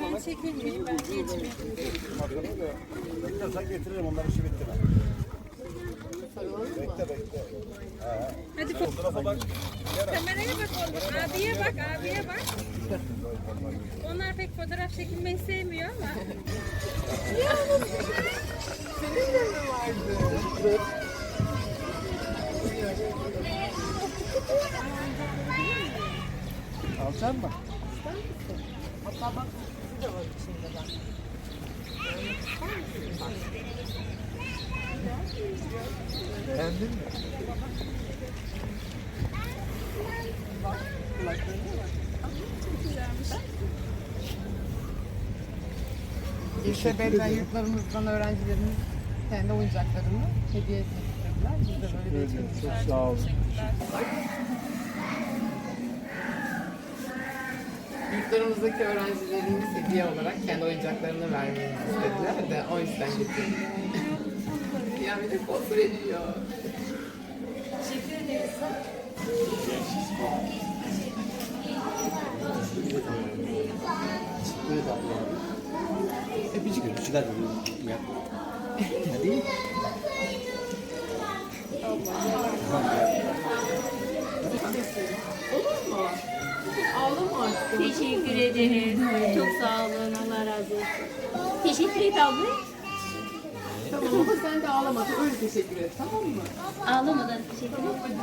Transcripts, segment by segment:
Ben çekilmeyeyim, ben geçmeyeyim. Bekle mi? Bekle. Hadi Fotoğrafa bak. kameraya bak oğlum. Abiye bak, abiye bak. Onlar pek fotoğraf çekilmeyi sevmiyor ama. Alacak mı? Beğendin mi? İşte belediye yurtlarımızdan öğrencilerimiz kendi oyuncaklarını hediye etmek istediler. Biz de böyle bir Çok sağ olun. Yurtlarımızdaki öğrencilerimiz hediye olarak kendi oyuncaklarını vermemizi istediler de o yüzden getirdim. ya bir de kontrol ediyor. Öpücük öpücük hadi. Yap. Hadi. Teşekkür ederim. Çok sağ olun. Allah razı olsun. Teşekkür et abla. Tamam ama sen de ağlama. Öyle teşekkür et tamam mı? Ağlamadan teşekkür ederim.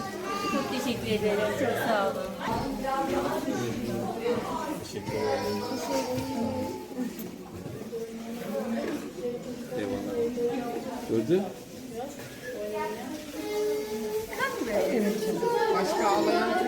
Çok teşekkür ederim. Çok sağ olun. Gördün? Başka ağlayan.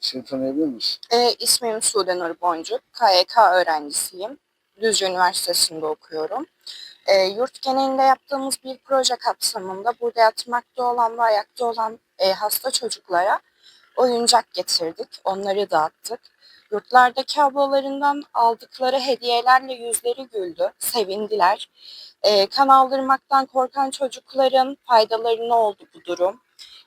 Seni tanıyabilir misin? E, ismim Sude Nur Boncuk. KYK öğrencisiyim. Düzce Üniversitesi'nde okuyorum. E, yurt genelinde yaptığımız bir proje kapsamında burada yatmakta olan ve ayakta olan e, hasta çocuklara oyuncak getirdik. Onları dağıttık. Yurtlardaki ablalarından aldıkları hediyelerle yüzleri güldü, sevindiler. E, kan aldırmaktan korkan çocukların faydalarını oldu bu durum.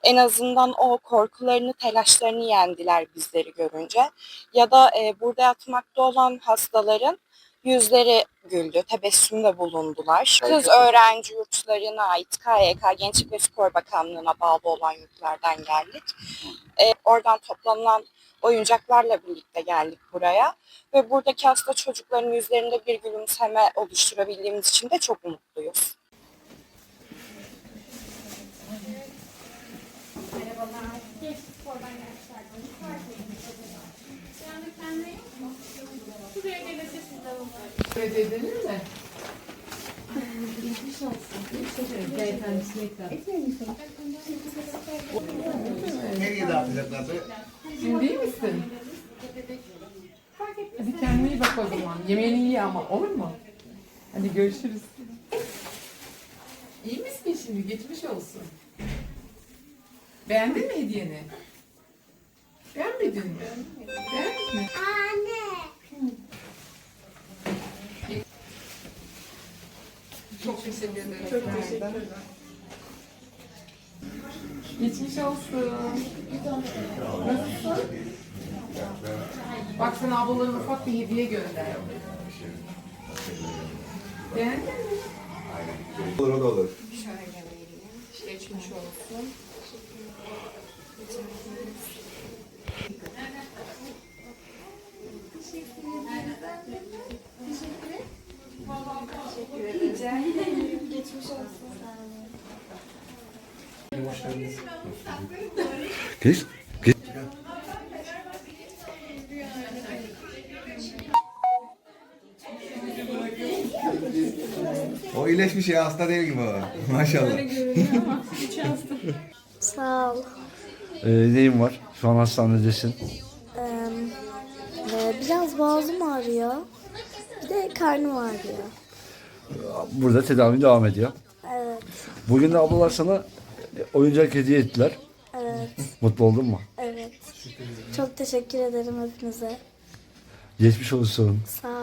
En azından o korkularını, telaşlarını yendiler bizleri görünce. Ya da e, burada yatmakta olan hastaların yüzleri güldü, tebessümde bulundular. Kız öğrenci yurtlarına ait KYK Gençlik ve Spor Bakanlığı'na bağlı olan yurtlardan geldik. E, oradan toplanan oyuncaklarla birlikte geldik buraya. Ve buradaki hasta çocukların yüzlerinde bir gülümseme oluşturabildiğimiz için de çok mutluyuz. Öyle edilir mi? Geçmiş olsun. Nereye dağıtacaklar? Şimdi iyi misin? Hadi kendine iyi bak o zaman. Yemeğini iyi ama olur mu? Hadi görüşürüz. İyi misin şimdi? Geçmiş olsun. Beğendin mi hediyeni? Beğenmedin mi? Beğendin mi? Anne. Teşekkür ederim. Çok teşekkür ederim. Geçmiş olsun. Nasılsın? Bak sana ablaların ufak bir hediye gönderdim. Beğendin mi? Olur o da olur. Şöyle vereyim. Geçmiş olsun. Geç. Geç. O iyileşmiş ya hasta değil gibi o. Maşallah. Sağ ol. Ee, neyim var? Şu an hastanedesin. Ee, biraz boğazım ağrıyor. Bir de karnım ağrıyor. Burada tedavi devam ediyor. Evet. Bugün de ablalar sana e, oyuncak hediye ettiler. Evet, Mutlu oldun mu? evet. Çok teşekkür ederim hepinize. Geçmiş olsun. Sağ